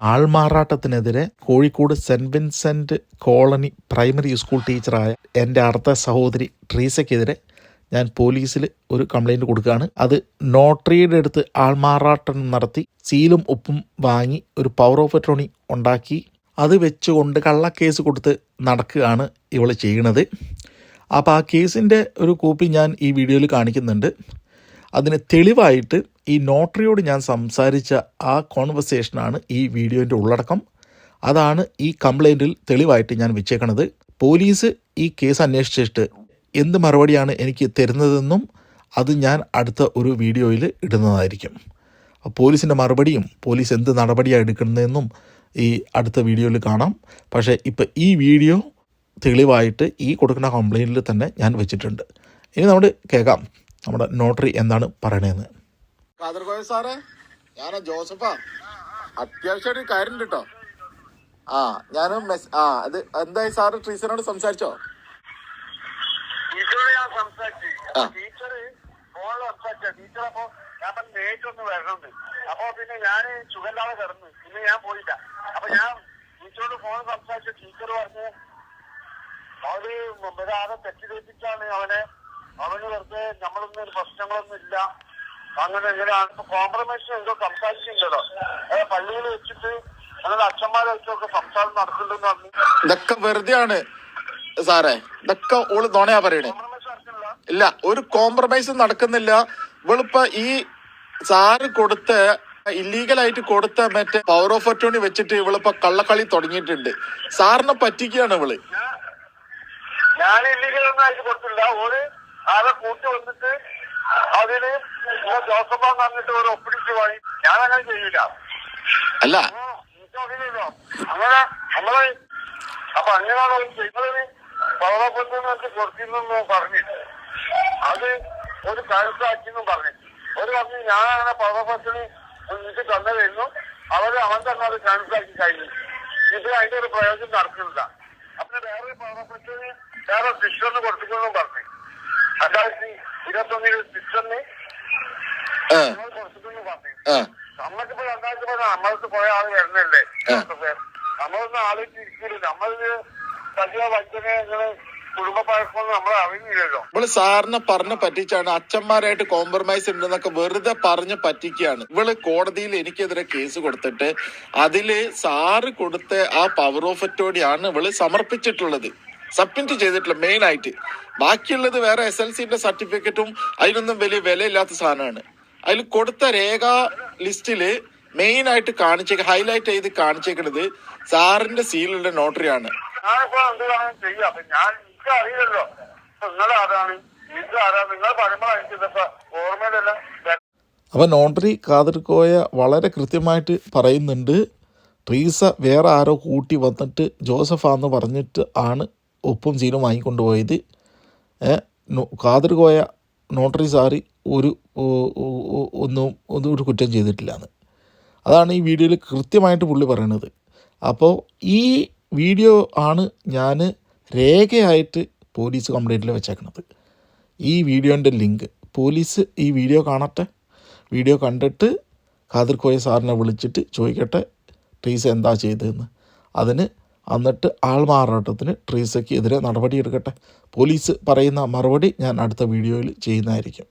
ആൾമാറാട്ടത്തിനെതിരെ Kozhikode saint Vincent colony primary school ടീച്ചറായ എന്റെ അടുത്ത സഹോദരി ട്രീസയ്ക്കെതിരെ ഞാൻ പോലീസിൽ ഒരു കംപ്ലൈന്റ് കൊടുക്കുകയാണ്. അത് നോട്ടറിയുടെ അടുത്ത് ആൾമാറാട്ടം നടത്തി സീലും ഉപ്പും വാങ്ങി ഒരു പവർ ഓഫ് അറ്റോണി ഉണ്ടാക്കി. അത് വെച്ചുകൊണ്ട് കള്ളക്കേസ് കൊടുത്ത് നടക്കുകയാണ് ഇവൾ ചെയ്യണത് അപ്പോൾ ആ കേസിന്റെ ഒരു കോപ്പി ഞാൻ ഈ വീഡിയോയിൽ കാണിക്കുന്നുണ്ട്. അതിന് തെളിവായിട്ട് ഈ നോട്ടറിയോട് ഞാൻ സംസാരിച്ച ആ കോൺവെർസേഷനാണ് ഈ വീഡിയോന്റെ ഉള്ളടക്കം. അതാണ് ഈ കംപ്ലൈന്റിൽ തെളിവായിട്ട് ഞാൻ വെച്ചേക്കണത്. പോലീസ് ഈ കേസ് അന്വേഷിച്ചിട്ട് എന്ത് മറുപടിയാണ് എനിക്ക് തരുന്നതെന്നും അത് ഞാൻ അടുത്ത ഒരു വീഡിയോയിൽ ഇടുന്നതായിരിക്കും. പോലീസിന്റെ മറുപടിയും പോലീസ് എന്ത് നടപടിയാണ് എടുക്കുന്നതെന്നും ഈ അടുത്ത വീഡിയോയിൽ കാണാം. പക്ഷേ ഇപ്പം ഈ വീഡിയോ തെളിവായിട്ട് ഈ കൊടുക്കുന്ന കംപ്ലയിന്റിൽ തന്നെ ഞാൻ വെച്ചിട്ടുണ്ട്. ഇനി നമ്മൾ കേൾക്കാം. നമ്മുടെ നോട്ടറി എന്താണ് പറയണതെന്ന് കാതർകോയ സാറേ ഞാനാ ജോസഫാ. അത്യാവശ്യമായിട്ട് കാര്യം കേട്ടോ ആ ഞാൻ ആ അത് എന്തായി സാറ്? ടീച്ചറോട് സംസാരിച്ചോ. ഞാൻ. ടീച്ചർ അപ്പൊ ഞാൻ പിന്നെ ഞാൻ സുഖമില്ലാതെ കിടന്നു. പിന്നെ ഞാൻ പോയില്ല. അപ്പൊ ഞാൻ ടീച്ചറോട് ഫോൺ സംസാരിച്ച ടീച്ചർ പറഞ്ഞു അവർ ഒരാളെ തെറ്റിദ്ധരിപ്പിച്ചാണ് അവനെ അവന് വെറുതെ നമ്മളൊന്നും ഒരു പ്രശ്നങ്ങളൊന്നും ഇല്ല. അങ്ങനെ എങ്ങനെയാണ് ഇപ്പൊ കോംപ്രമൈസ് എന്തോ സംസാരിച്ചിട്ടുണ്ടല്ലോ. അതായത് പള്ളിയിൽ വെച്ചിട്ട് അങ്ങനെ അച്ഛന്മാരെ വെച്ചൊക്കെ സംസാരം നടക്കുന്നുണ്ടെന്ന് പറഞ്ഞു. ഇതൊക്കെ വെറുതെയാണ് സാറേ. ഇതൊക്കെ ഓൾ തോണയാ പറയണേ. ഇല്ല ഒരു കോംപ്രമൈസ് നടക്കുന്നില്ല. ഇവളിപ്പോ ഈ സാറ് കൊടുത്ത ഇല്ലീഗലായിട്ട് കൊടുത്ത മറ്റേ പവർ ഓഫ് അറ്റോണി വെച്ചിട്ട് ഇവളിപ്പോ കള്ളക്കളി തുടങ്ങിയിട്ടുണ്ട്. സാറിനെ പറ്റിക്കുകയാണ് ഇവൾ. ഞാൻ ഇല്ലീഗൽ ഒന്നും ആയിട്ട് കൊടുത്തില്ല ഒരു ആളെ കൂട്ടി വന്നിട്ട് അതിന് ജോസഫ് പറഞ്ഞിട്ട് ഒരു ഒപ്പിടിച്ച് വാങ്ങി ഞാൻ അങ്ങനെ ചെയ്യില്ല. അല്ല. അങ്ങനെ നമ്മളെ അപ്പൊ അങ്ങനെയാണ് അവർ ചെയ്തത് പവറപ്പത്തിന് കൊടുത്തിരുന്നു പറഞ്ഞു അത് ഒരു കഴുത്താക്കിന്നും പറഞ്ഞു ഒരു പറഞ്ഞു ഞാൻ അങ്ങനെ പവറപ്പത്തിന് എനിക്ക് തന്നതായിരുന്നു അവർ അവൻ തന്നെ അത് കഴുത്താക്കി കഴിഞ്ഞു. ഇത് അതിന്റെ ഒരു പ്രയോജനം നടക്കുന്നില്ല. അപ്പൊ വേറെ പവറപ്പത്തിന് വേറെ ശിക്ഷ കൊടുത്തില്ലെന്നും പറഞ്ഞു. രണ്ടായിരത്തി ഇരുപത്തൊന്നിന് സിസ്റ്ററിന് ആ, കൊടുത്തിട്ടെന്ന് പറഞ്ഞു. നമ്മക്കിപ്പോ രണ്ടായിരത്തി പതിനാറ് നമ്മൾക്ക് പോയ ആൾ വരുന്നല്ലേ നമ്മളൊന്നും ആലോചിച്ചിരിക്കില്ല നമ്മളിത് സജീവ വഞ്ചനെ ഇങ്ങനെ ഇവൾ സാറിനെ പറഞ്ഞ് പറ്റിച്ചാണ് അച്ഛന്മാരായിട്ട് കോംപ്രമൈസ് ഉണ്ടെന്നൊക്കെ വെറുതെ പറഞ്ഞ് പറ്റിക്കുകയാണ് ഇവൾ കോടതിയിൽ എനിക്കെതിരെ കേസ് കൊടുത്തിട്ട് അതിൽ സാറ് കൊടുത്ത ആ പവർ ഓഫ് അറ്റോണിയാണ് ഇവൾ സമർപ്പിച്ചിട്ടുള്ളത്. സബ്മിറ്റ് ചെയ്തിട്ടുള്ള മെയിൻ ആയിട്ട്. ബാക്കിയുള്ളത് വേറെ എസ് എൽ സിന്റെ സർട്ടിഫിക്കറ്റും അതിനൊന്നും വലിയ വിലയില്ലാത്ത സാധനമാണ്. അതിൽ കൊടുത്ത രേഖ ലിസ്റ്റിൽ മെയിൻ ആയിട്ട് കാണിച്ചേക്ക ഹൈലൈറ്റ് ചെയ്ത് കാണിച്ചേക്കുന്നത് സാറിന്റെ സീലുള്ള നോട്ടറിയാണ് ആണ്. എന്താണ് ചെയ്യുക അപ്പൊ നോട്ടറി കാതിർക്കോയ വളരെ കൃത്യമായിട്ട് പറയുന്നുണ്ട്. ട്രീസ വേറെ ആരോ കൂട്ടി വന്നിട്ട് ജോസഫാന്ന് പറഞ്ഞിട്ട് ആണ് ഉപ്പും സീലും വാങ്ങിക്കൊണ്ടുപോയത് ഏ, നോ- കാതിർകോയ നോട്ടറി സാറി ഒരു ഒന്നും ഒന്നും ഒരു കുറ്റം ചെയ്തിട്ടില്ലാന്ന്. അതാണ് ഈ വീഡിയോയിൽ കൃത്യമായിട്ട് പുള്ളി പറയണത്. അപ്പോൾ ഈ വീഡിയോ ആണ് ഞാൻ രേഖയായിട്ട് പോലീസ് കംപ്ലൈന്റിൽ വെച്ചേക്കണത്. ഈ വീഡിയോന്റെ ലിങ്ക്. പോലീസ് ഈ വീഡിയോ കാണട്ടെ. വീഡിയോ കണ്ടിട്ട് ഖാദിർ കോയ സാറിനെ വിളിച്ചിട്ട് ചോദിക്കട്ടെ ട്രീസ് എന്താ ചെയ്തതെന്ന്. അതിന് എന്നിട്ട് ആൾമാറാട്ടത്തിന് ട്രീസയ്ക്ക് എതിരെ നടപടിയെടുക്കട്ടെ. പോലീസ് പറയുന്ന മറുപടി ഞാൻ അടുത്ത വീഡിയോയിൽ ചെയ്യുന്നതായിരിക്കും.